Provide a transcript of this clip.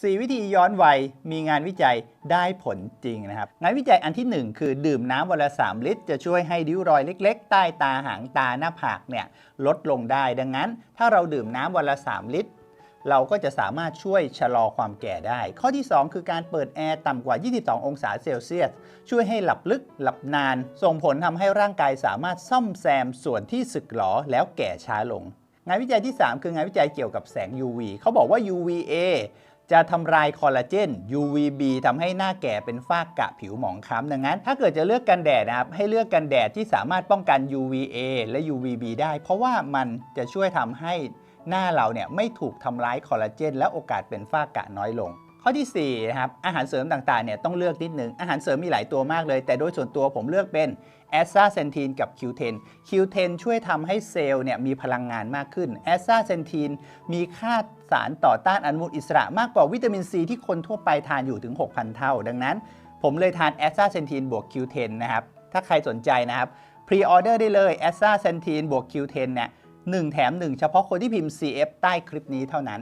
4 วิธีย้อนวัยมีงานวิจัยได้ผลจริงนะครับ งานวิจัยอันที่ 1 คือดื่มน้ำวันละ 3 ลิตร จะช่วยให้ริ้วรอยเล็ก ๆ ใต้ตาหางตาหน้าผากเนี่ยลดลงได้ ดังนั้น ถ้าเราดื่มน้ำวันละ 3 ลิตร เราก็จะสามารถช่วยชะลอความแก่ได้ ข้อที่ 2 คือการเปิดแอร์ต่ำกว่า 22 องศาเซลเซียส ช่วยให้หลับลึกหลับนาน ส่งผลทำให้ร่างกายสามารถซ่อมแซมส่วนที่สึกหรอแล้วแก่ช้าลง งานวิจัยที่ 3 คืองานวิจัยเกี่ยวกับแสง UV เขาบอกว่า UVA จะทำลายคอลลาเจน UVB ทำให้หน้าแก่เป็นฝ้ากระผิวหมองคล้ำดังนั้น ถ้าเกิดจะเลือกกันแดดนะครับ ให้เลือกกันแดดที่สามารถป้องกัน UVA และ UVB ได้ เพราะว่ามันจะช่วยทำให้หน้าเราเนี่ยไม่ถูกทำร้ายคอลลาเจนและโอกาสเป็นฝ้ากระน้อยลง ข้อที่4นะครับอาหารเสริมต่างๆเนี่ยต้องเลือกนิดนึงอาหารเสริมมีหลายตัวมากเลย แต่โดยส่วนตัวผมเลือกเป็นแอสซาเซนทีนกับ Q10 Q10 ช่วยทำให้เซลล์เนี่ยมีพลังงานมากขึ้นแอสซาเซนทีนมีค่าสารต่อต้านอนุมูลอิสระมากกว่าวิตามินซีที่คนทั่วไปทานอยู่ถึง 6,000 เท่า ดังนั้น ผมเลยทานแอสซาเซนทีนบวก Q10 นะครับถ้าใครสนใจนะครับพรีออเดอร์ได้เลยแอสซาเซนทีนบวก Q10 เนี่ย1แถม 1 เฉพาะคนที่พิมพ์ CF ใต้คลิปนี้เท่านั้น